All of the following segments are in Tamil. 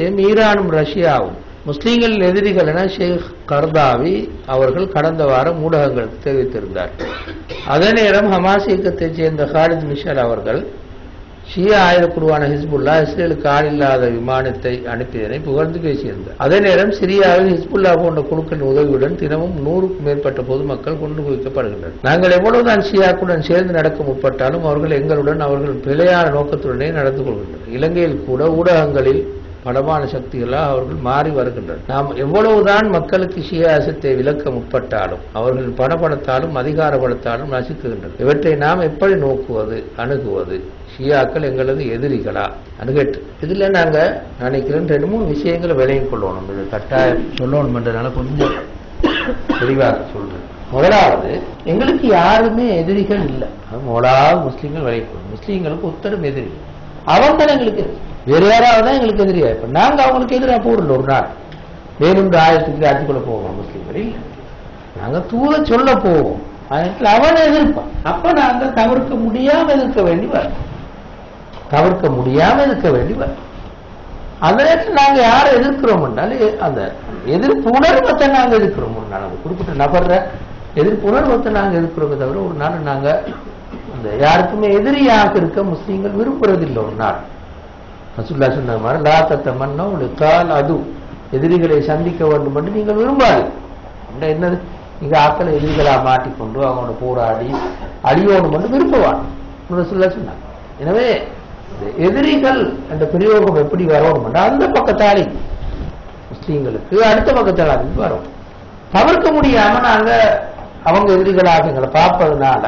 ஈரானும் ரஷ்யாவும். முஸ்லீம்களின் எதிரிகள் என ஷேக் கர்தாவி அவர்கள் கடந்த வாரம் ஊடகங்களுக்கு தெரிவித்திருந்தார். அதே நேரம் ஹமாஸ் இயக்கத்தைச் சேர்ந்த ஹாலித் மிஷல் அவர்கள் ஷியா ஆயுதக்குழுவான ஹிஸ்புல்லா இஸ்ரேலுக்கு ஆள் இல்லாத விமானத்தை அனுப்பியதனை புகழ்ந்து பேசியிருந்தார். அதே நேரம் சிரியாவில் ஹிஸ்புல்லா போன்ற குழுக்களின் உதவியுடன் தினமும் நூறுக்கும் மேற்பட்ட பொதுமக்கள் கொண்டு குவிக்கப்படுகின்றனர். நாங்கள் எவ்வளவுதான் ஷியாக்குடன் சேர்ந்து நடக்க முற்பட்டாலும் அவர்கள் எங்களுடன் அவர்கள் பிழையான நோக்கத்துடனே நடந்து கொள்கின்றனர். இலங்கையில் கூட ஊடகங்களில் பலமான சக்திகளாக அவர்கள் மாறி வருகின்றனர். நாம் எவ்வளவுதான் மக்களுக்கு ஷியாசத்தை விளக்க முற்பட்டாலும் அவர்கள் பணபலத்தாலும் அதிகார பலத்தாலும் நசுக்குகின்றனர். இவற்றை நாம் எப்படி நோக்குவது அணுகுவது? ஷியாக்கள் எங்களது எதிரிகளா? அணுகட்டு. இதுல நாங்க நினைக்கிறேன் ரெண்டு மூணு விஷயங்களை விளையும் கொள்ளணும் இது கட்டாயம் சொல்லணும் என்றனால கொஞ்சம் தெளிவாக சொல்றேன். முதலாவது எங்களுக்கு யாருமே எதிரிகள் இல்லை. முதலாவது முஸ்லீம்கள் விலை கொள்ளும் முஸ்லீம்களுக்கு உத்தரம் எதிரி அவங்க எங்களுக்கு வேற யாராவது தான் எங்களுக்கு எதிரியா? இப்ப நாங்க அவங்களுக்கு எதிராக போடல ஒரு நாள். வேணும் ஆயிரத்துக்கு ஆட்சிக்குள்ள போவோம்? முஸ்லீம்கள் இல்ல. நாங்க தூத சொல்ல போவோம். அதனால அவனை எதிர்ப்பான். அப்ப நாங்க தவிர்க்க முடியாம எதிர்க்க வேண்டி வரும். தவிர்க்க முடியாம இருக்க வேண்டி வரும். அந்த நேரத்தில் நாங்க யாரை எதிர்க்கிறோம் அந்த எதிர்ப்பு உணர்வத்தை நாங்க எதிர்க்கிறோம். ஒரு நாள் அந்த குறிப்பிட்ட நபர்ற எதிர்ப்பு உணர்வத்தை நாங்க எதிர்க்கிறோமே தவிர ஒரு நாள் நாங்க அந்த யாருக்குமே எதிரியாக இருக்க முஸ்லீம்கள் விரும்புறதில்லை. ஒரு நாள் ரசுல்லா சொன்ன மாதிரி லா தத்த மன்னோ கால் அது. எதிரிகளை சந்திக்க வேண்டும் என்று நீங்கள் விரும்பாது அப்படின்னா என்னது? நீங்க ஆக்களை எதிரிகளா மாட்டிக்கொண்டு அவங்களோட போராடி அழியோணும் என்று விரும்புவான் ரசுல்லா சொன்னாங்க. எனவே எதிரிகள் என்ற பிரயோகம் எப்படி வரணும் அந்த பக்கத்தாளி முஸ்லீம்களுக்கு அடுத்த பக்கத்தாளி வரும். தவிர்க்க முடியாம நாங்க அவங்க எதிரிகளாக எங்களை பார்ப்பதனால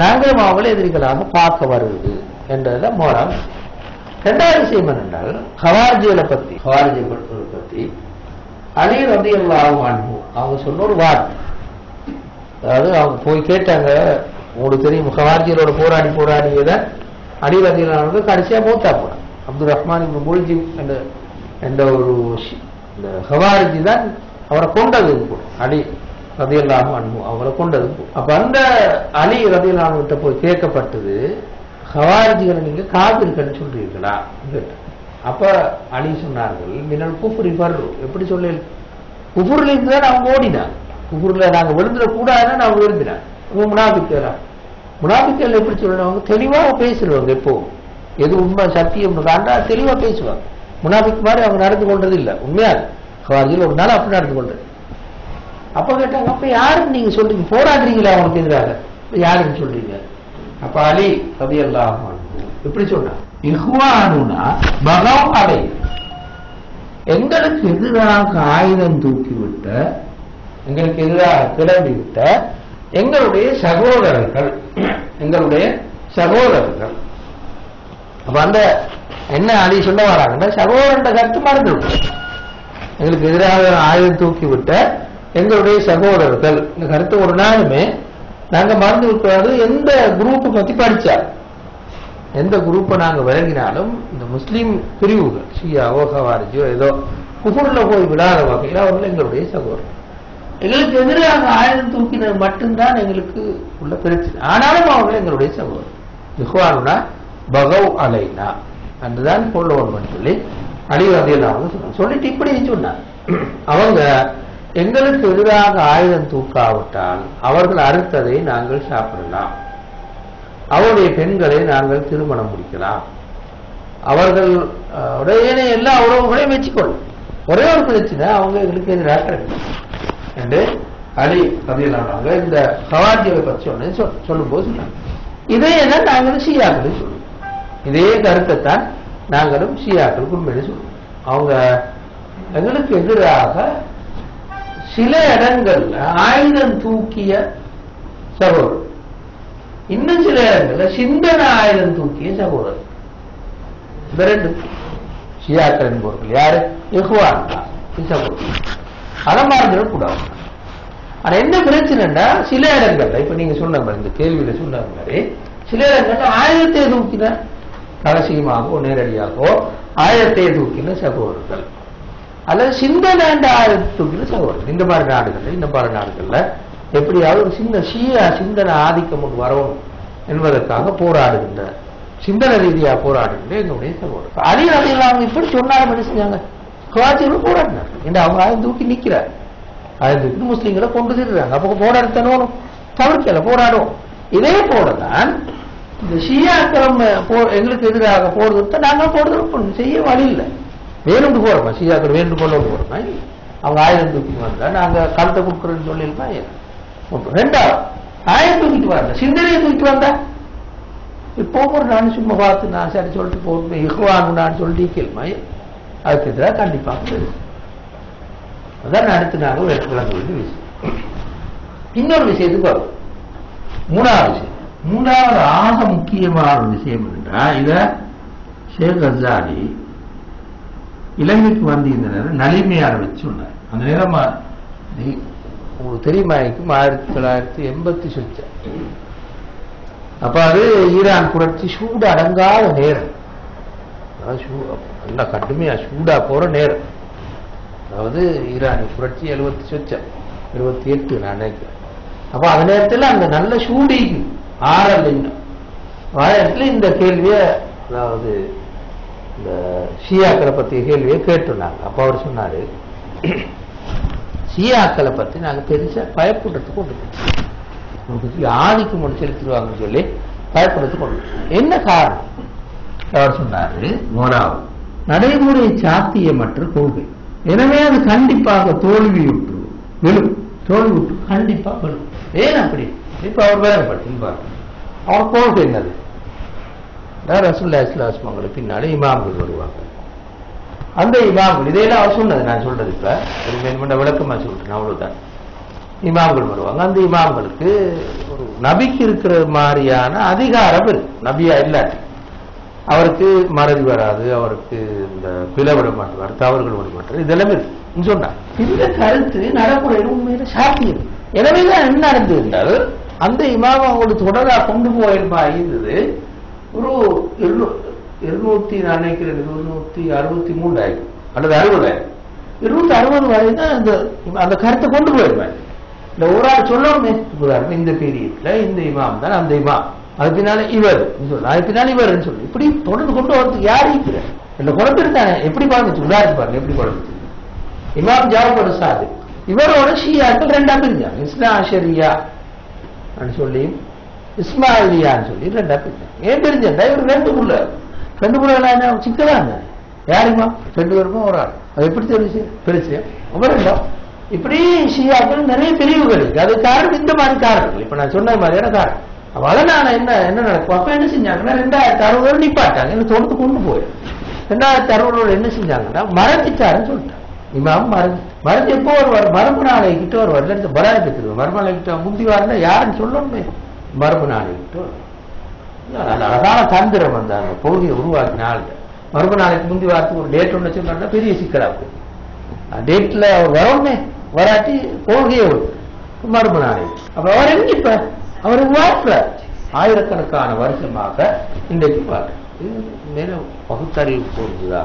நாங்களும் அவங்கள எதிரிகளாக பார்க்க வருது என்றத மூலம் ரெண்டாவது விஷயம் என்னென்றால் ஹவார்ஜிகளை பத்தி ஹவார்ஜிகளை பத்தி அலி ரதி எல்லாம் அவங்க சொன்ன ஒரு வார்த்தை. அதாவது அவங்க போய் கேட்டாங்க உங்களுக்கு தெரியும் ஹவார்ஜிகளோட போராடி போராடியதை அலி ரதியிலானவங்க கடைசியா மூத்தா போனாங்க அப்துல் ரஹ்மான் இப்னு என்ற என்ற ஒரு இந்த ஹவாரிஜி தான் அவரை கொண்டது கூட. அலி ரதியல்லாம அன்பு அவரை கொண்டது அப்ப அந்த அலி ரதியல்லாஹுகிட்ட போய் கேட்கப்பட்டது ஹவாரிஜிகளை நீங்க காவிர்கள்னு சொல்றீர்களா? அப்ப அலி சொன்னார்கள் மின்னல் குஃபுரி பர்ரு எப்படி சொல்ல குஃபுர்ல இருந்து தான் அவங்க ஓடினாங்க. குஃபுர்ல நாங்க விழுந்துட கூடாதுன்னு அவங்க விரும்பினாங்க இவங்க முனாபிக்கிறா முனாபிக்கள் எப்படி சொல்லணும்? அவங்க தெளிவாக பேசிடுவாங்க எப்போ எது உண்மை சத்தியம் தாண்டா தெளிவா பேசுவாங்க. முனாபிக் மாதிரி அவங்க நடந்து கொண்டது இல்ல. உண்மையா ஹவாரிஜில் ஒரு நாள் அப்படி நடந்து கொண்டது. அப்ப கேட்டாங்க அப்ப யாருக்கு நீங்க சொல்றீங்க? போராடுறீங்களா அவங்களுக்கு எதிராக? யாருன்னு சொல்றீங்க? அப்ப அலி கவி எல்லாம் எப்படி சொன்னா? இஹ்வானுனா பகவ் அலை எங்களுக்கு எதிராக ஆயுதம் தூக்கிவிட்ட எங்களுக்கு எதிராக கிளம்பிவிட்ட எங்களுடைய சகோதரர்கள் எங்களுடைய சகோதரர்கள். அப்ப அந்த என்ன அலி சொல்ல வராங்கன்னா சகோதரன் கருத்து மறந்து எங்களுக்கு எதிராக ஆயுதம் தூக்கி விட்ட எங்களுடைய சகோதரர்கள். இந்த கருத்து ஒரு நாளுமே நாங்க மறந்து விட்டாது எந்த குரூப் பத்தி படிச்சா எந்த குரூப்பை நாங்க விளங்கினாலும் இந்த முஸ்லீம் பிரிவுகள் ஷியாவோ ஹவாரிஜோ ஏதோ குஃபுர்ல போய் விடாத வகையில் அவர்கள் எங்களுடைய சகோதரர். எங்களுக்கு எதிராக ஆயுதம் தூக்கினது மட்டும்தான் எங்களுக்கு உள்ள பிரச்சனை. ஆனாலும் அவர்கள் எங்களுடைய சகோதரர். இஹ்வானுனா பகவ் அலைனா. அன்றுதான் கொள்ளவன் சொல்லி அடிவாதியில் அவங்க சொன்னாங்க சொல்லிட்டு இப்படி சொன்னார். அவங்க எங்களுக்கு எதிராக ஆயுதம் தூக்காவிட்டால் அவர்கள் அறுத்ததை நாங்கள் சாப்பிடலாம். அவருடைய பெண்களை நாங்கள் திருமணம் முடிக்கலாம். அவர்கள் உடைய எல்லா உறவுகளையும் வச்சுக்கொள்ளும் ஒரே ஒரு பிரச்சனை அவங்க எங்களுக்கு எதிராக என்று அலி கதையிலானவங்க இந்த ஹவாஜியை பற்றி ஒன்று சொல் சொல்லும்போது சொன்னாங்க. இதே தான் நாங்களும் ஷியாக்கள் சொல்லுவோம். இதே கருத்தைத்தான் நாங்களும் ஷியாக்களுக்கு உண்மையிலே சொல்லுவோம். அவங்க எங்களுக்கு எதிராக சில இடங்கள்ல ஆயுதம் தூக்கிய சகோதரர். இன்னும் சில இடங்கள்ல சிந்தனை ஆயுதம் தூக்கிய சகோதரர். இந்த ரெண்டு ஷியாக்கள் என்பவர்கள். யாரு? இஹ்வான். சகோதரர். அதை மறந்துடக்கூடாது. ஆனா என்ன பிரச்சனைன்னா சில இடங்கள்ல இப்ப நீங்க சொன்ன மாதிரி இந்த கேள்வியில சொன்ன மாதிரி சில இடங்கள்ல ஆயுதத்தை தூக்கின ரகசியமாகவோ நேரடியாகவோ ஆயுதத்தை தூக்கின சகோதரர்கள். அல்லது சிந்தனை என்ற ஆயுதத்தை இந்த மாதிரி நாடுகள்ல இந்த மாதிரி நாடுகள்ல எப்படியாவது ஒரு சின்ன ஷியா சிந்தனை ஆதிக்கம் ஒன்று வரணும் என்பதற்காக போராடுகின்ற சிந்தனை ரீதியா போராடுகின்ற எங்களுடைய சகோதரர். அலி அவங்க இப்படி சொன்னாலும் என்ன செஞ்சாங்க குவாச்சிகள் போராடினார். என்று அவங்க ஆயுதம் தூக்கி நிக்கிறார். ஆயுதம் தூக்கி முஸ்லீம்களை கொண்டு திடுறாங்க அப்போ போராடத்தனும் தவிர்க்கல போராடும் இதே போலதான் இந்த ஷியாக்களும் போ எங்களுக்கு எதிராக போடுறத நாங்கள் போடுறோம் செய்ய வழி இல்லை. வேணும்னு போறோமா சீதாக்கள் வேண்டு கொள்ள போறோமா அவங்க ஆயுதம் தூக்கி வந்தா நாங்க கழுத்தை கொடுக்குறோன்னு சொல்லியிருப்பா ஒன்று. ரெண்டாவது ஆயுதம் தூக்கிட்டு வரல சிந்தனையை தூக்கிட்டு வந்தா. இப்போ ஒரு நான் சும்மா பார்த்து நான் சரி சொல்லிட்டு போட்டு இஹ்வான் நான் சொல்லிட்டு கேள்மா அதுக்கு எதிராக கண்டிப்பாக அதான் அடுத்து நாங்கள் வெட்டுக்கலாம் சொல்லி விஷயம் இன்னொரு விஷயத்துக்கு வரும். மூணாவது விஷயம். மூணாவது ஆக முக்கியமான விஷயம் என்றால் இத ஷேக் அசாடி இலங்கைக்கு இந்த நேரம் நலிமையார் வச்சு சொன்னார் அந்த நேரம் உங்களுக்கு தெரியுமா இருக்கும் ஆயிரத்தி தொள்ளாயிரத்தி எண்பத்தி சொச்ச அப்ப அது ஈரான் புரட்சி சூடு அடங்காத நேரம் நல்லா கடுமையா சூடா போற நேரம். அதாவது ஈரான் புரட்சி எழுபத்தி சொச்சம் இருபத்தி எட்டு நான் நினைக்கிறேன். அப்ப அந்த நேரத்தில் அந்த நல்ல சூடி ஆறல் இன்னும் இந்த கேள்வியை அதாவது இந்த ஷியாக்களை பற்றிய கேள்வியை கேட்டிருந்தாங்க அப்ப அவர் சொன்னாரு ஷியாக்களை பத்தி நாங்க பெருசா பயப்படுறதுக்கு கொண்டு ஆதிக்கு உங்களுக்கு செலுத்திடுவாங்கன்னு சொல்லி பயப்படுறதுக்கு கொண்டு என்ன காரணம்? அவர் சொன்னாரு மூணாவது நடைமுறை சாத்தியமற்ற கொள்கை. எனவே அது கண்டிப்பாக தோல்வியுற்று விழும். தோல்வியுற்று கண்டிப்பா விழும். ஏன் அப்படி? இப்போ அவர் வேறுபடுத்திருப்பார் அவர் கொள்கை என்னது? ரசூல்லா இஸ்லாஸ்ம் அவங்களுக்கு பின்னாலே இமாம்கள் வருவாங்க. அந்த இமாம்கள் இதையெல்லாம் அவர் சொன்னது நான் சொல்றது இப்ப. ஒரு மேன்மண்ட விளக்கமா சொல்றேன் அவ்வளவுதான். இமாம்கள் வருவாங்க. அந்த இமாம்களுக்கு ஒரு நபிக்கு இருக்கிற மாதிரியான அதிகாரம் இருக்கு. நபியா இல்லாட்டி. அவருக்கு மறதி வராது அவருக்கு இந்த பிளவிட மாட்டார் தவறுகள் விட மாட்டார். இதெல்லாம் இருக்கு. சொன்னார் இந்த கருத்து நடைமுறையில் உண்மையில சாத்தியம். எனவே தான் என்ன நடந்திருந்தால் அந்த இமாம் அவங்களுக்கு தொடரா கொண்டு போயிருமா இருந்தது ஒரு இருநூத்தி நான் நினைக்கிறேன் இருநூத்தி அறுபத்தி மூணு ஆயிரம் அல்லது அறுபதாயிரம் இருநூத்தி அறுபது வரை தான் அந்த அந்த கருத்தை கொண்டு போயிருப்பாங்க இந்த ஒரு ஆள் சொல்லணுமே உதாரணம் இந்த பீரியட்ல இந்த இமாம் தான் அந்த இமாம். அது பின்னால இவர் சொல்லு அது பின்னால இவர்னு சொல்லு இப்படி தொடர்ந்து கொண்டு வரதுக்கு யார் இருக்கிறார் இந்த குழப்பிருந்தானே எப்படி குழந்தைச்சு? உதாரணத்து பாருங்க எப்படி குழந்தைச்சு? இமாம் ஜாபர் சாது இவரோட ஷியாக்கள் ரெண்டா பிரிஞ்சாங்க இஸ்லாம் ஷரியா சொல்லி இஸ்மாயிலியான்னு சொல்லி ரெண்டா பிரிஞ்சாங்க ஏன் பிரிஞ்சா இவர் ரெண்டு புள்ள. ரெண்டு புள்ள என்ன சிக்கலாங்க. யாருமா? ரெண்டு பேருக்கும் ஒரு ஆள். அது எப்படி தெரிஞ்சு? பிரிச்சு. ரெண்டா இப்படி ஷியாக்கள் நிறைய பிரிவுகள் இருக்கு. அது காரணம் இந்த மாதிரி காரணங்கள். இப்ப நான் சொன்ன மாதிரியான காரணம். அப்ப நான் என்ன என்ன நடக்கும்? அப்ப என்ன செஞ்சாங்கன்னா ரெண்டாயிரத்தி அறுபது நிப்பாட்டாங்க. என்ன தொடுத்து கொண்டு போயிடும் ரெண்டாயிரத்தி அறுபதோட என்ன செஞ்சாங்கன்னா மறந்துட்டாருன்னு சொல்லிட்டாங்க. இமாம் மறந்து மறந்து எப்போ வருவார்? மரபு நாளை கிட்ட வருவார். மரபு நாளை கிட்ட முந்தி வாருன்னா யாருன்னு சொல்லணுமே. மரபு நாளை அது அழகான தந்திரம் அந்த அந்த பகுதியை உருவாக்கினால் மரபு நாளைக்கு முந்தி வாரத்துக்கு ஒரு டேட் ஒன்று சொன்னா பெரிய சிக்கலா இருக்கும் டேட்ல அவர் வரோமே வராட்டி போகியே மரபு நாளை அப்ப அவர் எங்க இப்ப அவர் வாழ்க்கிறார் ஆயிரக்கணக்கான வருஷமாக இன்றைக்கு வாழ்றார் இது மேல பகுத்தறிவு போகுதா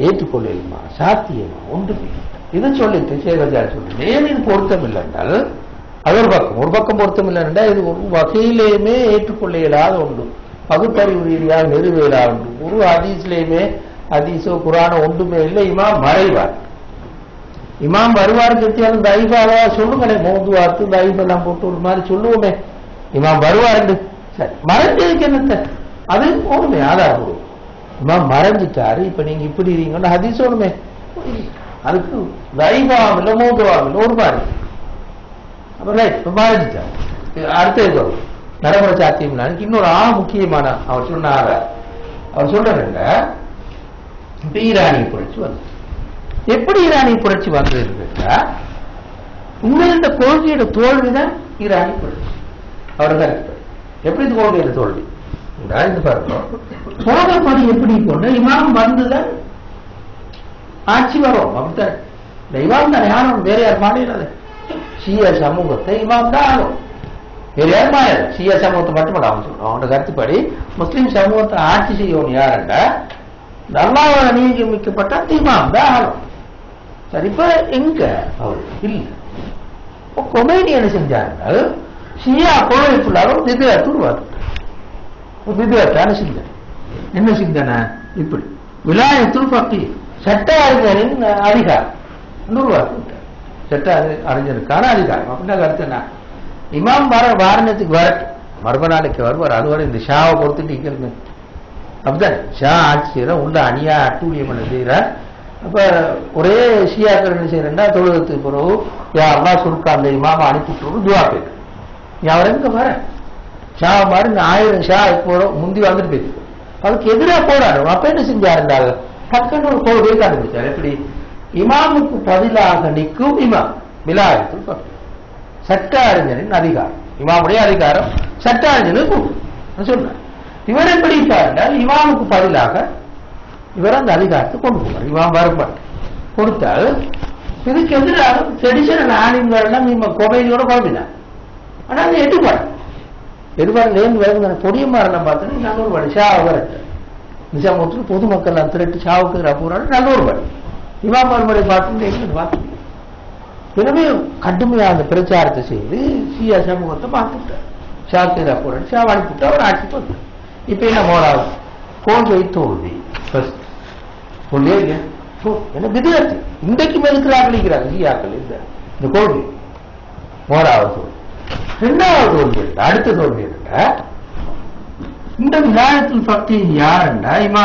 ஏற்றுக்கொள்ளலுமா? சாத்தியமா? ஒன்றுமே. இதை சொல்லிட்டு சேகர்ஜார் சொல்லிட்டு ஏன் இது பொருத்தம் இல்லை என்றால் அது ஒரு பக்கம். ஒரு பக்கம் பொருத்தம் இல்லை இது ஒரு வகையிலேயுமே ஏற்றுக்கொள்ள இயலாத ஒன்று. பகுத்தறிவு ரீதியாக நிறுவையிலாத உண்டு ஒரு ஹதீஸ்லேயுமே ஹதீஸோ குரானோ ஒன்றுமே இல்லை. இமாம் மறைவார். இமாம் வருவார் கத்தியாலும் தைபாவா சொல்லுங்களே மோந்து வார்த்து தைப் எல்லாம் போட்டு ஒரு மாதிரி சொல்லுவோமே. இமாம் வருவாருண்டு. சரி மறைஞ்சதுக்கு என்னத்த? அது ஒண்ணுமே ஆதாரப்படும் இமாம் மறைஞ்சிட்டாரு. இப்ப நீங்க இப்படி இருக்கீங்கன்னு ஹதீஸ் ஒண்ணுமே அதுக்கு தைபாவம் இல்லை மோதுவாம் ஒரு மாதிரி. அப்புறம் ரைட் இப்ப அடுத்த இது. நடைமுறை சாத்தியம் இன்னொரு ஆ முக்கியமான அவர் சொன்னார அவர் சொல்றாருங்க இப்ப ஈரானிய புரட்சி வந்து எப்படி ஈரானிய புரட்சி வந்ததுன்னா உண்மையில் இந்த கொள்கையோட தோல்விதான் ஈரானிய புரட்சி. அவர் தான் எப்படி இந்த கொள்கையோட தோல்வி? இந்த இது பாருங்க. எப்படி கொண்டு இமாம் வந்துதான் ஆட்சி வரும். அப்படித்தான். இந்த இமாம் தான் யாரும் வேற யார் மாநில சீய சமூகத்தை இமாம் தான் ஆளும் வேற யார் மாநில சமூகத்தை மட்டும் அவன் சொல்றான் அவனோட கருத்துப்படி முஸ்லீம் சமூகத்தை ஆட்சி செய்யணும் யாருண்டா அல்லாவால் நியமிக்கப்பட்ட அந்த இமாம் தான் ஆளும் சரி இப்ப எங்க அவர் இல்ல இப்போ கொமேனி என்ன செஞ்சாருன்னா ஷியா கொள்கை ஃபுல்லாக ஒரு திவ்யா தூர்வார் சிந்தனை என்ன சிந்தனை இப்படி விலாயத்துல் பக்தி சட்ட அறிஞரின் அதிகாரம் உருவாக்கிட்டார் சட்ட அது அடைஞ்சிருக்கான அதிகாரம் அப்படின்னா கருத்து என்ன? இமாம் வர வாரணத்துக்கு வரட்டும் மர்ம நாளைக்கு வருவார் அதுவரை இந்த ஷாவை பொறுத்துட்டு இங்க அப்படிதான். ஷா ஆட்சி செய்யற உள்ள அணியா அட்டூழியம் பண்ண செய்யறார் அப்ப ஒரே ஷியாக்கள் என்ன செய்யறா தொழுகத்துக்கு பிறகு யாரெல்லாம் சுருக்கா அந்த இமாம அனுப்பிட்டு துவா போயிட்டு நீ அவர் எங்க வர? ஷா மாதிரி இந்த ஆயிரம் ஷா இப்போ முந்தி வந்துட்டு போயிருக்கு அதுக்கு எதிராக போறாரு அப்ப என்ன செஞ்சாருந்தாங்க டக்குன்னு ஒரு கொள்கையை கண்டுபிடிச்சார். எப்படி? இமாமுக்கு பதிலாக நிற்கும் இமாம். விலாயத்துல் பக்தி சட்ட அறிஞரின் அதிகாரம். இமாமுடைய அதிகாரம் சட்ட அறிஞருக்கு சொல்றேன் இவர் எப்படி பாருங்கள்? இமாமுக்கு பதிலாக இவர் அந்த அதிகாரத்தை கொண்டு போவார். இமாம் வரப்பட்டு கொடுத்தால் இதுக்கு எதிராக ட்ரெடிஷனல் ஆணிங்கள் நீ இவன் கோவையோட குழம்பினார். ஆனா அது எட்டுப்பாடு எடுப்பாடு நேர்ந்து விளங்குன பொடியமாரெல்லாம் பார்த்தோன்னா நல்லூர் பாடு ஷா வரட்டு நிஜாமூத்தில் பொதுமக்கள் எல்லாம் திரட்டு ஷாவுக்கு போறாரு நல்லூர் பாடு இமாம் மறுமுறை பார்த்து எங்க பார்த்து? எனவே கடுமையாக அந்த பிரச்சாரத்தை செய்து சியா சமூகத்தை பார்த்துட்டார் ஷாக்கிரா ஷா அனுப்பிட்டு அவர் ஆட்சிக்கு வந்தார் இப்ப என்ன மோராவது கோல்கை தோல்வி ஃபர்ஸ்ட் சொல்லியே இல்லையா என்ன விதிவத்து இன்றைக்கு மெதுக்கிறார்கள் சியாக்கள் இந்த இந்த கொள்கை மோராவது தோல்வி. ரெண்டாவது தோல்வி அடுத்த தோல்வி இந்த விநாயகத்தில் பக்தி யாருண்டா இமா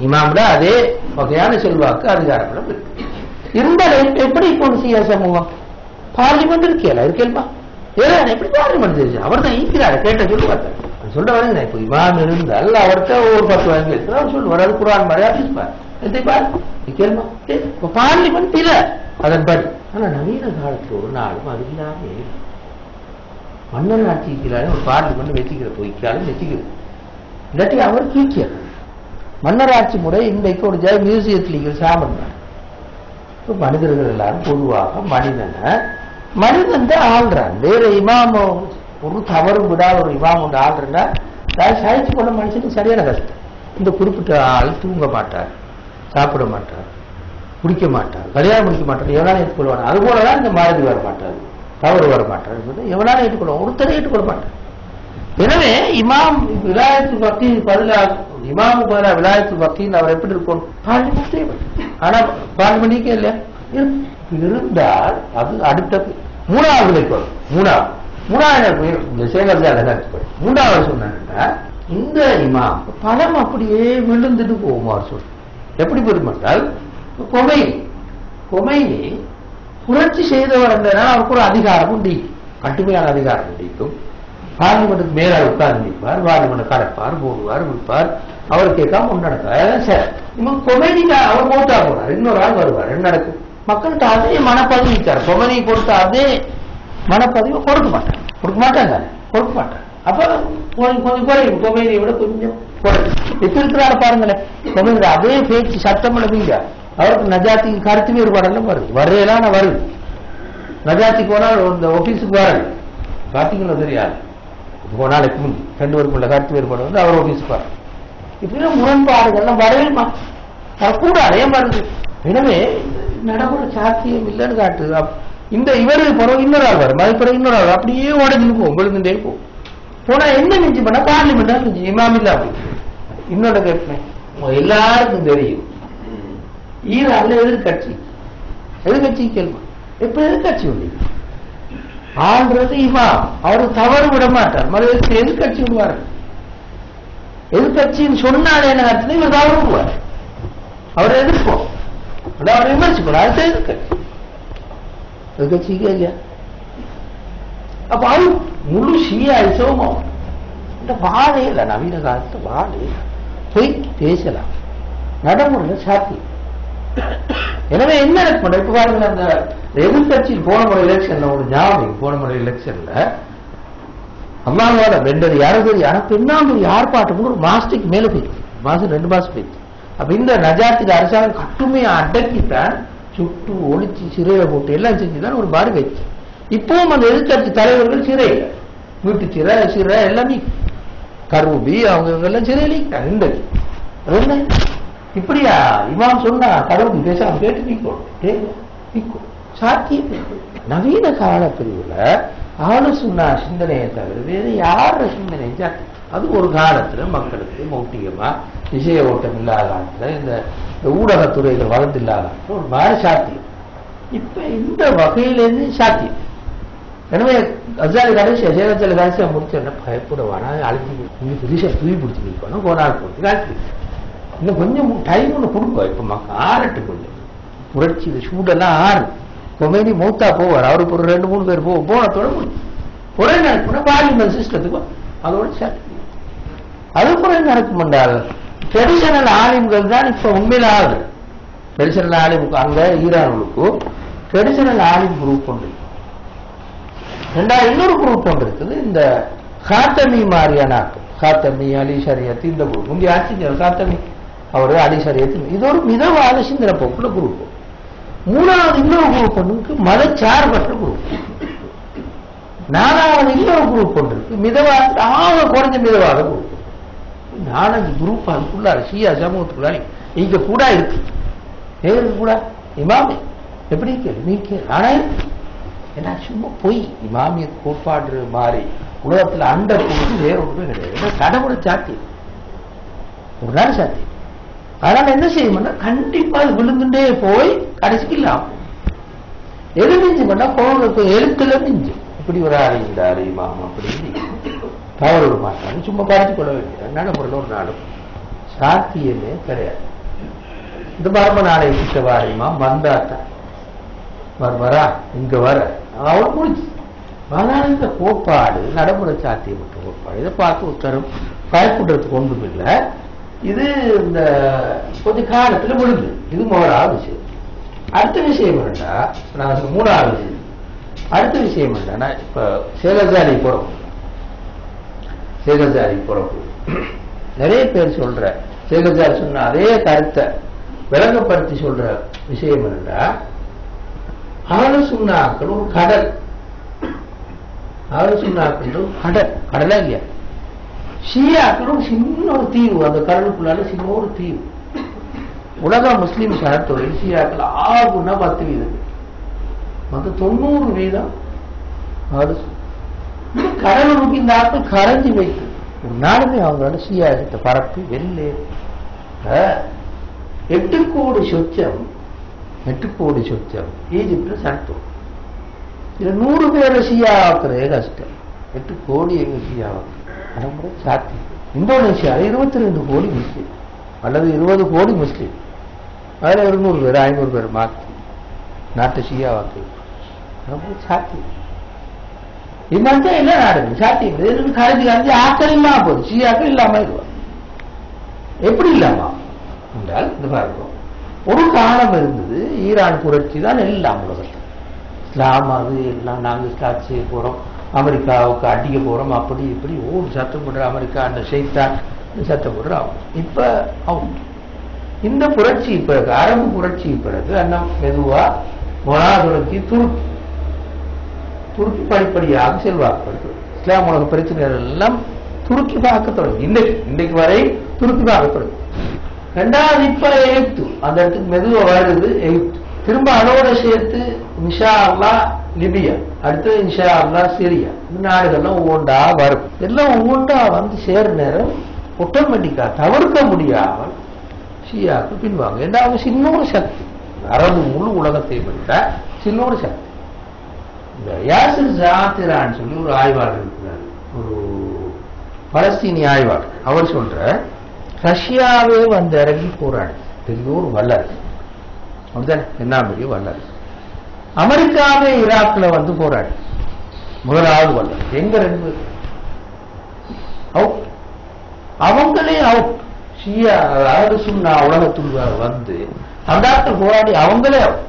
இமாம்ல அதே வகையான செல்வாக்கு அதிகாரங்களும் இருக்கு. இருந்தாலும் எப்படி இப்போ செய்ய சமூகம்? பார்லிமெண்ட் இருக்கேல இருக்கேல்மா ஏதா எப்படி பார்லிமெண்ட் தெரிஞ்சு அவர் தான் ஈக்கிறாரு கேட்ட சொல்லி பார்த்தேன் சொல்ற வரீங்க இப்போ இமாம் இருந்தால் அவர்கிட்ட ஒரு பத்து வாங்கி இருக்கிற அவர் சொல்லுவார் அது குரான் மாதிரி ஆபிஸ்பார் எதை பார்லிமெண்ட் இல்ல. அதன்படி. ஆனா நவீன காலத்துல ஒரு நாளும் அது இல்லாம மன்னன் ஆட்சி இருக்கிறாரு ஒரு பார்லிமெண்ட் வச்சுக்கிற போய்க்காலும் வச்சுக்கிறது இல்லாட்டி அவர் கீக்கியர் மன்னர் ஆட்சி முறை இன்றைக்கு ஒரு ஜெய மியூசியத்தில் சாமன் இப்போ மனிதர்கள் எல்லாரும் பொதுவாக மனிதனை. மனிதன் தான் ஆள்றான். வேற இமாம ஒரு தவறும் விடாத ஒரு இமாம் ஒன்று ஆள்றா சாய்ச்சி கொண்ட மனுஷனுக்கு சரியான கஷ்டம். இந்த குறிப்பிட்ட ஆள் தூங்க மாட்டார் சாப்பிட மாட்டார் குடிக்க மாட்டார் கல்யாணம் முடிக்க மாட்டார் எவனாலும் ஏற்றுக்கொள்வான். அது போலதான் இந்த மாறுதி வர மாட்டார் தவறு வர மாட்டார் என்பது எவனாலும் ஏற்றுக்கொள்வான். ஒருத்தரை ஏற்றுக்கொள்ள மாட்டார். எனவே இமாம் விலாயத்து பக்தி பதிலாக இமாம் பதிலாக விலாயத்து பக்தின்னு அவர் எப்படி இருக்கும் பார்லிமெண்ட் ஆனா பார்லிமெண்ட் இல்லையா? இருந்தால் அது அடுத்தது மூணாவது வைக்கணும் மூணாவது. மூணாவது இந்த மூணாவது சொன்னா இந்த இமாம் பணம் அப்படியே விழுந்துட்டு போகுமா அவர் சொல். எப்படி பெருமென்றால் கொமை. கொமைனி புரட்சி செய்தவர் என்றால் அவருக்கு ஒரு அதிகாரம் உண்டு. கட்டுமையான அதிகாரம் உண்டிக்கும் பார்லிமெண்ட்டுக்கு மேல உட்கார்ந்து நிற்பார் பார்லிமெண்ட் கலப்பார் போடுவார் விற்பார். அவர் கேட்காம ஒன்று நடக்கும். அதான் சார். இவங்க கொமெடிக்கு அவர் மூத்தா போனார் இன்னொரு ஆள் வருவார். என்ன நடக்கும்? மக்கள்கிட்ட அதே மனப்பதிவு இருக்கார். கொமெடியை கொடுத்த அதே மனப்பதிவு கொடுக்க மாட்டாங்க கொடுக்க மாட்டாங்க. கொடுக்க மாட்டாங்க அப்ப கொஞ்சம் கொஞ்சம் குறையும். கொமெடியை விட கொஞ்சம் குறையும். இப்ப பாருங்களேன். கொமெடி அதே பேச்சு சட்டம் இல்லைங்க அவருக்கு நஜாத்திக்கு கருத்து வேறுபாடெல்லாம் வருது வரையலான வருது நஜாத்திக்கு போனால் இந்த ஆபீஸுக்கு வரல பார்த்தீங்களா தெரியாது. இப்போ நாளைக்கு முன் ரெண்டு பேருக்குள்ள கருத்து வேறுபாடு வந்து அவர் ஆபீஸுக்கு வர இப்படிலாம் முரண்பாடுகள்லாம் வரவே வரக்கூடாது ஏன் வருது எனவே நடைமுறை சாத்தியம் இல்லைன்னு காட்டு இந்த இவர் பிறகு இன்னொரு ஆள் வரும். அது பிறகு இன்னொரு ஆள் அப்படியே உடஞ்சுன்னு போகும். விழுந்துட்டே போகும். போனா என்ன மிஞ்சி பண்ணா பார்லிமெண்ட் தான் மிஞ்சி. இமாம் இல்ல அப்படி. இன்னொரு கேட்பேன். எல்லாருக்கும் தெரியும். ஈரான்ல எதிர்கட்சி. எதிர்கட்சி கேள்வி. இப்ப எதிர்கட்சி உண்டு ஆள்றது இமாம். அவரு தவறு விட மாட்டார். மறுபடியும் எதிர்கட்சி விடுவார்? எதிர்கட்சின்னு சொன்னாலே என்ன அர்த்தம்? இவர் தவறு விடுவார். அவரை எதிர்ப்போம். அவரை விமர்சிக்கணும் அடுத்த எதிர்கட்சி எதிர்கட்சிக்கே இல்லையா அப்ப அவரு முழு ஷியா இசவமும் இந்த வாழே இல்லை நவீன காலத்து வாழே. போய் பேசலாம். நடைமுறையில் சாத்தியம். எனவே என்ன நடக்கும் இப்ப பாருங்க அந்த எதிர்கட்சியில் போன முறை எலெக்ஷன்ல ஒரு ஞாபகம் போன முறை எலெக்ஷன்ல அம்மாவோட ரெண்டரை யாரும் தெரியும் ஆனா பின்னாடி யார் பாட்டுக்கு ஒரு மாசத்துக்கு மேல போயிடுச்சு மாசம் ரெண்டு மாசம் போயிடுச்சு அப்ப இந்த நஜாத்தில அரசாங்கம் கட்டுமையை அடக்கித்தான் சுட்டு ஒழிச்சு சிறையில போட்டு எல்லாம் செஞ்சுதான் ஒரு பாடு வச்சு இப்பவும் அந்த எதிர்கட்சி தலைவர்கள் சிறையில் வீட்டு சிறை சிறை எல்லாமே கருவி அவங்க எல்லாம் சிறையில் இருக்காங்க. என்ன? இப்படியா? இமாம் சொன்னா கடவுள் பேசாம கேட்டு நிற்கும் நிற்கும் சாத்தியம் நவீன கால பிரிவுல ஆளு சொன்னா சிந்தனையை தவிர வேறு யார சிந்தனை? அது ஒரு காலத்துல மக்களுக்கு மௌட்டிகமா விஷய ஓட்டம் இல்லாத காலத்துல இந்த ஊடகத்துறையில வளர்ந்து இல்லாத ஒரு மாதிரி சாத்தியம். இப்ப இந்த வகையிலேருந்து சாத்தியம். எனவே அஜாலி கடைசி சேலத்தில் கடைசியாக முடிச்சோன்னா பயப்படுவானா? அழைச்சி இங்கே புதுசாக தூய் பிடிச்சி நிற்கணும் கோனார் போட்டு காட்டி இன்னும் கொஞ்சம் டைம் ஒன்று கொடுங்க. இப்போ ஆறட்டு கொஞ்சம் புரட்சி சூடெல்லாம் ஆறு கொமேனி மூத்தா போவார். அவருக்கு ஒரு ரெண்டு மூணு பேர் போவோம் போனத்தோட முடியும் ஒரே நடக்கும் பார்லிமெண்ட் சிஸ்டத்துக்கு அதோட சரி. அது குறை நடக்கும் என்றால் ட்ரெடிஷனல் ஆலிம்கள் தான் இப்ப உண்மையில ஆகுது ட்ரெடிஷனல் ஆலிம் அங்க ஈரானுக்கும் ட்ரெடிஷனல் ஆலிம் குரூப் ஒன்று. ரெண்டாவது இன்னொரு குரூப் ஒன்று இருக்குது. இந்த ஹாத்தமி மாதிரியான ஹாத்தமி அலி ஷரியத் இந்த குரூப் முந்தைய ஆட்சி ஹாத்தமி அவர் அலி ஏற்று இது ஒரு மிதவாத சிந்தனை போக்குள்ள குரூப் மூணாவது இன்னொரு குரூப் ஒன்றுக்கு மதச்சார்பற்ற குரூப் நாலாவது இன்னொரு குரூப் ஒன்று இருக்கு மிதவாத ஆக குறைஞ்ச மிதவாத குரூப் நாலஞ்சு குரூப் அதுக்குள்ளார ஷியா சமூகத்துக்குள்ளாரி இங்க கூட இருக்கு. ஏன் கூட. இமாமி எப்படி இருக்கு? நீ ஆனா ஏன்னா சும்மா பொய். இமாமிய கோட்பாடு மாறி உலகத்துல அண்டர் போது வேற ஒன்றுமே கிடையாது. ஏன்னா கடவுளை சாத்தி ஒரு நாள் சாத்தி அதனால என்ன செய்யணும்னா கண்டிப்பா அது விழுந்துட்டே போய் கடைசிக்கு இல்லாம எது பண்ணா கோவிலுக்கு எழுத்துல மிஞ்சு. இப்படி ஒரு ஆள் மாமா அப்படின்னு தவறு விட மாட்டாங்க சும்மா கருத்து கொள்ள வேண்டிய நடைமுறையில் ஒரு நாடும் சாத்தியமே கிடையாது. இந்த மர்ம நாளை கிட்ட வாரியமா வந்தாத்தான் வரா இங்க வர. அவன் முடிச்சு ஆனால் இந்த கோட்பாடு நடைமுறை சாத்தியப்பட்ட கோட்பாடு. இதை பார்த்து உத்தரம். பயப்படுறதுக்கு ஒன்றும் இல்லை இது இந்த கொஞ்ச காலத்துல முடிஞ்சு இது முதலாவது விஷயம். அடுத்த விஷயம் என்னடா நான் மூணாவது விஷயம். அடுத்த விஷயம் என்னன்னா இப்ப சேலசாரி புறம். சேகஜாரி புறப்பு நிறைய பேர் சொல்ற சேகசாரி சொன்ன அதே கருத்தை விளங்கப்படுத்தி சொல்ற விஷயம் என்னடா ஆளு சுண்ணாக்கள் ஒரு கடல். ஆளு சுண்ணாக்கள் கடல். கடலா இல்லையா? ஷியாக்களும் சின்ன ஒரு தீவு. அந்த கடலுக்குள்ளால சின்ன ஒரு தீவு. உலக முஸ்லிம் சனத்தொழில் ஷியாக்கள் ஆகுன்னா பத்து வீதம் மொத்தம் தொண்ணூறு வீதம் கடலுக்கு இந்த ஆட்கள் கரைஞ்சி வைத்து. ஒரு நாளுமே அவங்களோட சீயாகத்தை பரப்பி வெள்ளே எட்டு கோடி சொச்சம் எட்டு கோடி சொச்சம் ஈஜிப்டில் சட்டம் இது நூறு பேரை ஷியாக்குறதே கஷ்டம் எட்டு கோடி எங்க ஷியாவாக்கு சாத்தி இந்தோனேஷியாவில் இருபத்தி ரெண்டு கோடி முஸ்லீம். அல்லது இருபது கோடி முஸ்லீம். அதில் இருநூறு பேர் ஐநூறு பேர் மாற்றி நாட்டு ஷியாவாக்கு ரொம்ப சாத்தி இம்மாச்சா என்ன நடக்கும் சாத்தியம் எதுக்கு கரைஞ்சி கரைஞ்சி ஆக்கள் இல்லாம போகுது. ஷியாக்கள் இல்லாம இருவாங்க எப்படி இல்லாமா? என்றால் இந்த பாருங்க. ஒரு காலம் இருந்தது ஈரான் புரட்சி தான் எல்லாம் உலகத்தில். இஸ்லாம் அது எல்லாம் நாங்கள் காட்சியை போகிறோம் அமெரிக்காவுக்கு அடிக்க போகிறோம் அப்படி இப்படி ஓ சத்தம் போடுற அமெரிக்கா அந்த செய்தான் சத்தம் போடுற அவங்க. இப்ப அவுட் இந்த புரட்சி பிறகு அரபு புரட்சி பிறகு அண்ணம் மெதுவாக மொனாதுரத்தி துருக்கி துருக்கி படிப்படியாக செல்வாக்கப்படுது. இஸ்லாம் உலக பிரச்சனைகள் எல்லாம் துருக்கி பார்க்க தொடங்கும் இன்றைக்கு இன்றைக்கு வரை துருக்கி பார்க்க தொடங்கும் ரெண்டாவது இப்ப எகிப்து அந்த இடத்துக்கு மெதுவா வருது எகிப்து திரும்ப அதோட சேர்த்து நிஷா அல்லா லிபியா. அடுத்து நிஷா அல்லா சிரியா. இந்த நாடுகள்லாம் ஒவ்வொன்றா வரும். எல்லாம் ஒவ்வொன்றா வந்து சேர நேரம் ஆட்டோமேட்டிக்கா தவிர்க்க முடியாமல் ஷியாக்கு பின்வாங்க. ஏன்னா அவங்க சின்னோரு சக்தி. அரபு முழு உலகத்தை விட்ட சின்னோரு சக்தி. இந்த யாசிர் ஜாத்திரான்னு சொல்லி ஒரு ஆய்வாளர் இருக்கிறார். ஒரு பலஸ்தீனிய ஆய்வாளர். அவர் சொல்ற ரஷ்யாவே வந்து இறங்கி போராடு பெரிய ஒரு வல்லரசு. அப்படித்தானே என்ன பெரிய வல்லரசு. அமெரிக்காவே ஈராக்ல வந்து போராடு. முதலாவது வல்லரசு. எங்க ரெண்டு அவுட் அவங்களே அவுட் ஷியா அதாவது சுண்ணா உலகத்துள்ள வந்து அந்த ஆட்கள் போராடி அவங்களே அவுட்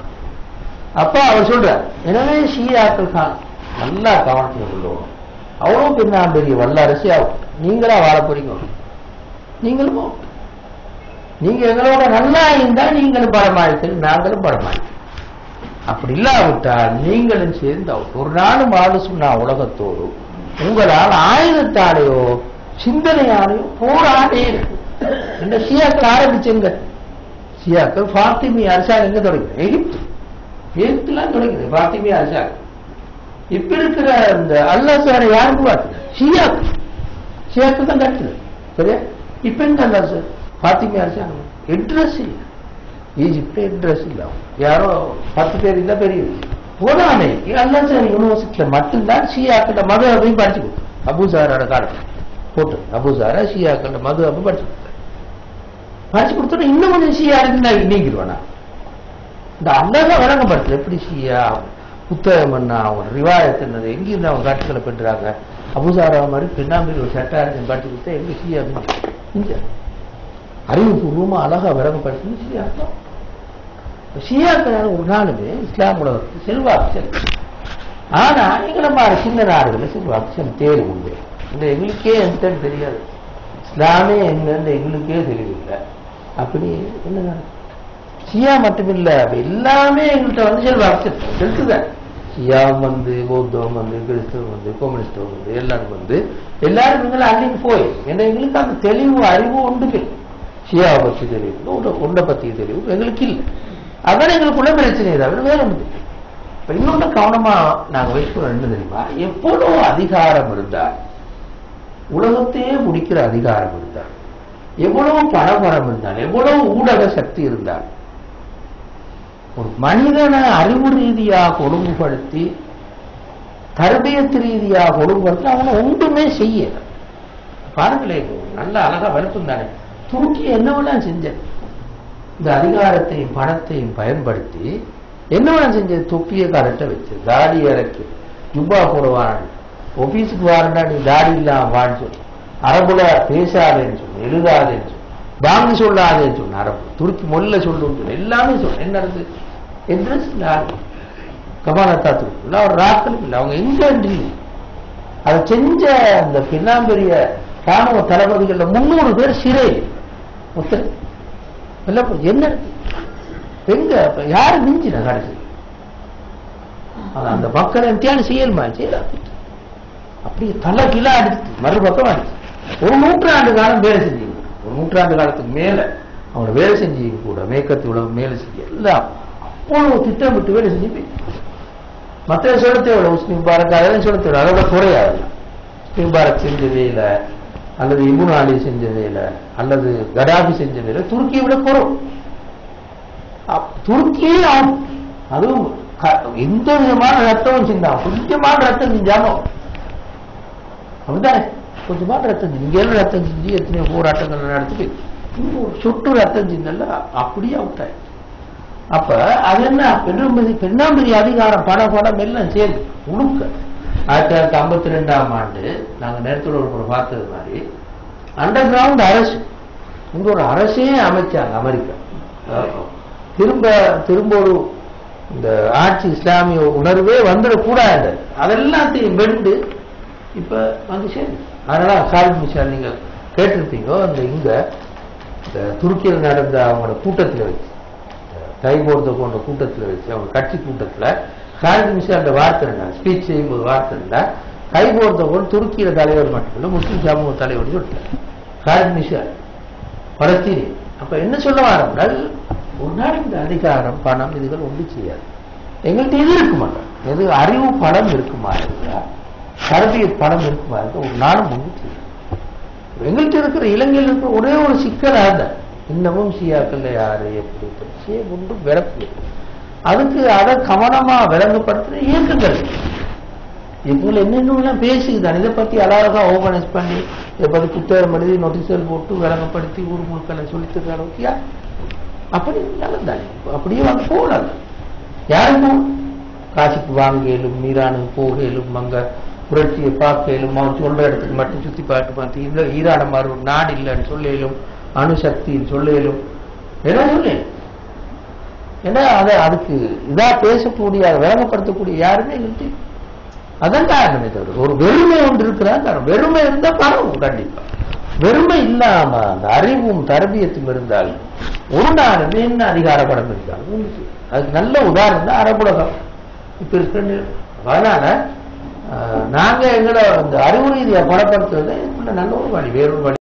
அப்ப அவர் சொல்றார் எனவே ஷியாக்கள் தான் நல்லா கவனத்தில் கொள்ளுவோம். அவ்வளவு பெரிய பெரிய வல்லரசி அவுட் நீங்களா வாழ போறீங்க. நீங்களும் அவுட் நீங்க எங்களோட நல்லா இருந்தா நீங்களும் பரமாயத்தில் நாங்களும் பரமாயத்தில். அப்படி இல்லாவிட்டால் நீங்களும் சேர்ந்து ஒரு நாளும் ஆளு சொன்னா உலகத்தோடு. உங்களால் ஆயுதத்தாலேயோ சிந்தனையாலேயோ போராடே இருக்கும் இந்த சியாக்கள் ஆரம்பிச்சுங்க சியாக்கள் ஃபாத்திமி அரசாங்கம் எங்க தொடங்குது? எகிப்து. எகிப்துலாம் தொடங்குது ஃபாத்திமி அரசாங்கம் இப்ப இருக்கிற இந்த அல்லா சாரை யாருக்கு பார்த்து சியாக்கு ஷியாக்கள் தான் கட்டுது. சரியா? இப்ப எங்க அல்லா சார் பாத்திமா அரசாங்கம் அட்ரஸ் இல்லை. ஈஜிப்ட் அட்ரஸ் இல்லை. யாரோ பத்து பேர் இருந்தா பெரிய போதானே எல்லாம் சார் யூனிவர்சிட்டியில மட்டும்தான் ஷியாக்கள மது அப்படின்னு படிச்சு கொடுத்தோம் அபுசாரோட காலத்தில். போட்டு. அபுசாரா ஷியாக்கள மது அப்படி படிச்சு கொடுத்தாரு படிச்சு கொடுத்தோன்னா இன்னும் கொஞ்சம் ஷியா இருக்குன்னா நான் இந்த அல்லாத வழங்கப்படுத்து எப்படி ஷியா? புத்தகம் என்ன அவன் ரிவாயத் என்னது? எங்கிருந்து அவன் காட்டுகளை பெற்றாங்க அபுசாரா மாதிரி பின்னாம்பி ஒரு சட்டாரத்தின் படிச்சு கொடுத்தா எங்க ஷியா? இங்க அறிவுபூர்வமா அழகா விளங்கப்படுத்துன்னு ஷியா ஷியாக்கள் ஒரு நாளுமே இஸ்லாம் உலகத்துக்கு செல்வாக்கு செல்லும் ஆனா எங்களை மாதிரி சின்ன நாடுகளில் செல்வாக்கு செல் தேர்வு உண்டு. இந்த எங்களுக்கே என்னன்னு தெரியாது. இஸ்லாமே என்னன்னு எங்களுக்கே தெரியவில்லை அப்படி என்ன ஷியா மட்டுமில்ல அப்ப எல்லாமே எங்கள்கிட்ட வந்து செல்வாக்கு செலுத்தும் செலுத்துதான் ஷியாவும் வந்து பௌத்தம் வந்து கிறிஸ்தவம் வந்து கம்யூனிஸ்டம் வந்து எல்லாரும் வந்து எல்லாரும் எங்களை அள்ளிட்டு போய் ஏன்னா எங்களுக்கு அந்த தெளிவு அறிவு உண்டு ஷியாவை பற்றி தெரியும். உண்டை உன்னை பற்றி தெளிவு எங்களுக்கு இல்லை. அதான் எங்களுக்குள்ள பிரச்சனை தவிர வேற ஒன்று இப்ப இன்னொன்று கவனமா நாங்க வைக்கிறோம் என்ன தெரியுமா? எவ்வளவு அதிகாரம் இருந்தால் உலகத்தையே முடிக்கிற அதிகாரம் இருந்தால் எவ்வளவு பரபரம் இருந்தால் எவ்வளவு ஊடக சக்தி இருந்தால் ஒரு மனிதனை அறிவு ரீதியாக ஒழுங்குபடுத்தி தர்பியத்து ரீதியாக ஒழுங்குபடுத்தி அவனை ஒன்றுமே செய்ய பாருங்களேன் நல்ல அழகா வருத்தம் தானே. துருக்கி என்னவெல்லாம் செஞ்சது இந்த அதிகாரத்தையும் பணத்தையும் பயன்படுத்தி என்னவெல்லாம் செஞ்சது தொப்பியை கரெக்ட வச்சு தாடி இறக்கி. ஜுப்பா போடுவான் ஒபீஸுக்கு வாரண்டா நீ தாடி இல்லாம வான்னு சொல்லி. அரபுல பேசாதேன்னு சொல்லு எழுதாதேன்னு சொல்லு. பாங்கு சொல்லாதேன்னு சொன்ன அரபு. துருக்கி மொல்ல சொல்லுன்னு எல்லாமே சொல்லு. என்ன நடந்தது எந்திரஸ் கபாலத்தா துருக்கி. இல்லை அவர் ராக்களுக்கு இல்லை. அவங்க எங்க இல்லை அதை செஞ்ச அந்த பின்னாம்பெரிய ராணுவ தளபதிகள்ல முன்னூறு பேர் சிறை ஒருத்தர் இல்ல என்ன இருக்கு? எங்க யாரு மிஞ்சின கடைசி? அது அந்த மக்கள் தியானம் செய்யலுமா செய்யலாம் அப்படியே தலை கிலா அடிச்சு மறுபக்கம் அடிச்சு. ஒரு நூற்றாண்டு காலம் வேலை செஞ்சீங்க. ஒரு நூற்றாண்டு காலத்துக்கு மேல அவங்க வேலை செஞ்சு கூட மேற்கத்து உலகம் மேலே செஞ்சு எல்லாம். அவ்வளவு திட்டமிட்டு வேலை செஞ்சு மற்ற சொல்ல தேவை முஸ்லீம் பாரத் அதெல்லாம் சொல்ல தேவை அதோட குறையாது. முஸ்லீம் பாரத் செஞ்ச இல்லை. அல்லது இபுன் அலி செஞ்ச வேலை அல்லது கடாபி செஞ்ச வேலை துருக்கியை விட குறவு. துருக்கியே ஆகும். அதுவும் எந்த விதமான ரத்தமும் சிந்தாம் கொஞ்சமான ரத்தம் செஞ்சாமோ அப்படிதானே கொஞ்சமான ரத்தம் செஞ்சு இங்க ரத்தம் செஞ்சு எத்தனையோ போராட்டங்கள் நடத்திட்டு இங்க ஒரு சுட்டு ரத்தம் சிந்தல அப்படியே அவுட்டாய் அப்ப அது என்ன? பெண்ணாம்பதி பெண்ணாம்பதி அதிகாரம் படம் படம் எல்லாம் சேர்ந்து உழுக்க. ஆயிரத்தி தொள்ளாயிரத்தி ஐம்பத்தி ரெண்டாம் ஆண்டு நாங்க நேரத்தில் ஒரு முறை பார்த்தது மாதிரி அண்டர் கிரவுண்ட் அரசு. இங்க ஒரு அரசே அமைச்சாங்க அமெரிக்கா. திரும்ப திரும்ப ஒரு இந்த ஆட்சி இஸ்லாமிய உணர்வே வந்துடக்கூடாது. அதெல்லாத்தையும் வெண்டு. இப்ப வந்து சரி அதனால சாலித் மிஷால் நீங்க கேட்டிருப்பீங்க அந்த இங்க இந்த துருக்கியில் நடந்த அவங்களோட கூட்டத்தில் வச்சு தைபோர்த போன்ற கூட்டத்தில் வச்சு அவங்க கட்சி கூட்டத்தில் காலித் அந்த வார்த்தை இருந்தா ஸ்பீச் செய்யும்போது வார்த்தை இருந்தா கைபோர்த போல் துருக்கியில தலைவர் மட்டுமில்ல முஸ்லிம் சமூக தலைவர் சொல்லிட்டார். காலித் மிஷால் பலஸ்தீனி அப்ப என்ன சொல்ல வாரங்கள் ஒரு நாள் இந்த அதிகாரம் பணம் இதுகள் ஒன்று செய்யாது. எங்கள்கிட்ட இது இருக்க மாட்டோம் எது அறிவு பணம் இருக்குமா இருந்தா கருதிய பணம் இருக்குமா இருந்தா ஒரு நாளும் ஒன்று செய்யாது. எங்கள்கிட்ட இருக்கிற இலங்கையில் இருக்கிற ஒரே ஒரு சிக்கலாக அதுதான் இன்னமும் சியாக்கள்ல யாரு எப்படி சிய ஒன்றும் விளக்கு அதுக்கு அதை கவனமா விளங்கப்படுத்துற இயக்கங்கள். இப்போ என்னென்னலாம் பேசிக்குதான் இதை பத்தி அழகா ஓபனைஸ் பண்ணி இதை பத்தி புத்தகம் எழுதி நோட்டீஸ்கள் போட்டு விளங்கப்படுத்தி ஊர் மக்களை சொல்லித்தர அளவுக்கியா அப்படி நல்லதானே அப்படியே வந்து போகலாம் யாருக்கும் காசிக்கு வாங்கலும் ஈரானுக்கு போகலும் அங்க புரட்சியை பார்க்கலும் அவன் சொல்ற இடத்துக்கு மட்டும் சுத்தி பார்த்து பார்த்து இல்ல ஈரான மாதிரி ஒரு நாடு இல்லைன்னு சொல்லலும் அணுசக்தின்னு சொல்லலும். என்ன சொல்லேன் ஏன்னா அதை அதுக்கு இதா பேசக்கூடிய அதை விளங்கப்படுத்தக்கூடிய யாருமே இல்லை. அதான் காரணமே தவிர ஒரு வெறுமை ஒன்று இருக்கிறா காரணம் வெறுமை இருந்தா பரவும் கண்டிப்பா. வெறுமை இல்லாம அந்த அறிவும் தரபியத்தும் இருந்தால் ஒரு நாளுமே என்ன அதிகார படம் இருந்தாலும் ஒண்ணு அதுக்கு நல்ல உதாரணம் தான் அரபுலகம் இப்ப இருக்கிற அதனால ஆஹ், நாங்க எங்களை அந்த அறிவு ரீதியா படப்படுத்துறது நல்ல ஒரு வழி வேறொரு வழி